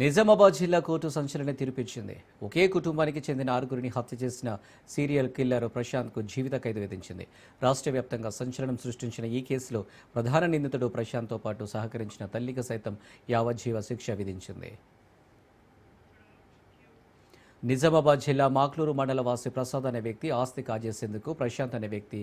నిజామాబాద్ జిల్లా కోర్టు సంచలనం తీర్పిచ్చింది. ఒకే కుటుంబానికి చెందిన ఆరుగురిని హత్య చేసిన సీరియల్ కిల్లర్ ప్రశాంత్కు జీవిత ఖైదు విధించింది. రాష్ట్ర వ్యాప్తంగా సంచలనం సృష్టించిన ఈ కేసులో ప్రధాన నిందితుడు ప్రశాంత్తో పాటు సహకరించిన తల్లికి సైతం యావజ్జీవ శిక్ష విధించింది. నిజామాబాద్ జిల్లా మాక్లూరు మండల వాసి ప్రసాద్ అనే వ్యక్తి ఆస్తి కాజేసేందుకు ప్రశాంత్ అనే వ్యక్తి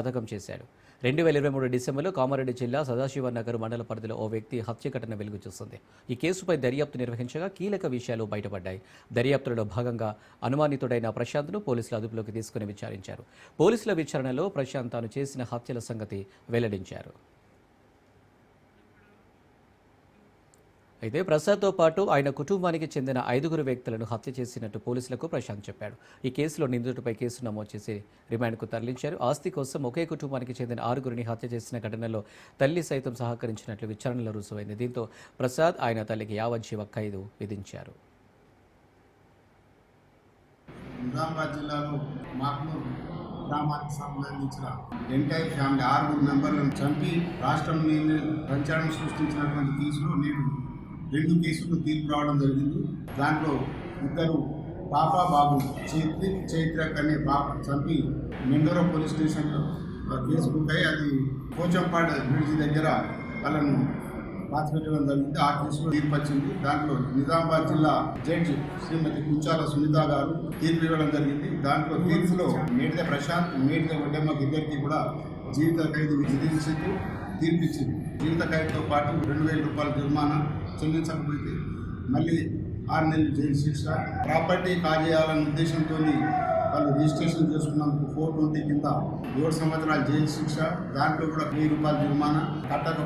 పథకం చేశాడు. రెండు వేల ఇరవై మూడు డిసెంబర్లో కామారెడ్డి జిల్లా సదాశివనగర్ మండల పరిధిలో ఓ వ్యక్తి హత్య ఘటన వెలుగు చూస్తుంది ఈ కేసుపై దర్యాప్తు నిర్వహించగా కీలక విషయాలు బయటపడ్డాయి. దర్యాప్తులో భాగంగా అనుమానితుడైన ప్రశాంత్ను పోలీసులు అదుపులోకి తీసుకుని విచారించారు. పోలీసుల విచారణలో ప్రశాంత్ తాను చేసిన హత్యల సంగతి వెల్లడించారు. అయితే ప్రసాద్తో పాటు ఆయన కుటుంబానికి చెందిన ఐదుగురు వ్యక్తులను హత్య చేసినట్టు పోలీసులకు ప్రశాంత్ చెప్పాడు. ఈ కేసులో నిందితుడిపై కేసు నమోదు చేసి రిమాండ్కు తరలించారు. ఆస్తి కోసం ఒకే కుటుంబానికి చెందిన ఆరుగురిని హత్య చేసిన ఘటనలో తల్లి సైతం సహకరించినట్లు విచారణలో రుజువైంది. దీంతో ప్రసాద్ ఆయన తల్లికి యావజ్జీవ ఖైదు విధించారు. నిజామాబాద్ జిల్లాలో మాక్నూర్ గ్రామానికి సంబంధించిన ఎంటైర్ ఫ్యామిలీ ఆరుగురు మెంబర్లను చంపి రాష్ట్రం మీద సృష్టించినటువంటి కేసులో నేను రెండు కేసులు తీర్పు రావడం జరిగింది. దాంట్లో ఇద్దరు పాప బాబు చైత్రి చైత్రక్ అనే పాప చంపి మెండోరా పోలీస్ స్టేషన్లో కేసు బుక్ అయ్యి అది కోచంపాడు బ్రిడ్జి దగ్గర వాళ్ళను పాతిపెట్టడం జరిగింది. ఆ కేసులో తీర్పు వచ్చింది. దాంట్లో నిజామాబాద్ జిల్లా జడ్జి శ్రీమతి కుంచాల సునీత గారు తీర్పు ఇవ్వడం జరిగింది. దాంట్లో తీర్పులో మేడిద ప్రశాంత్ మేడిద వడ్డమ్మకి ఇద్దరికి కూడా జీవిత ఖైదు విధించింది తీర్పు ఇచ్చింది జీవిత ఖైదుతో పాటు రెండు వేల రూపాయల జరిమానా చెల్లించకపోతే మళ్ళీ ఆరు నెలలు జైలు శిక్ష. ప్రాపర్టీ కాజేయాలనే ఉద్దేశంతో వాళ్ళు రిజిస్ట్రేషన్ చేసుకున్నందుకు ఫోర్ ట్వంటీ కింద ఏడు సంవత్సరాలు జైలు శిక్ష. దాంట్లో కూడా వెయ్యి రూపాయల జరిమానా. కట్టక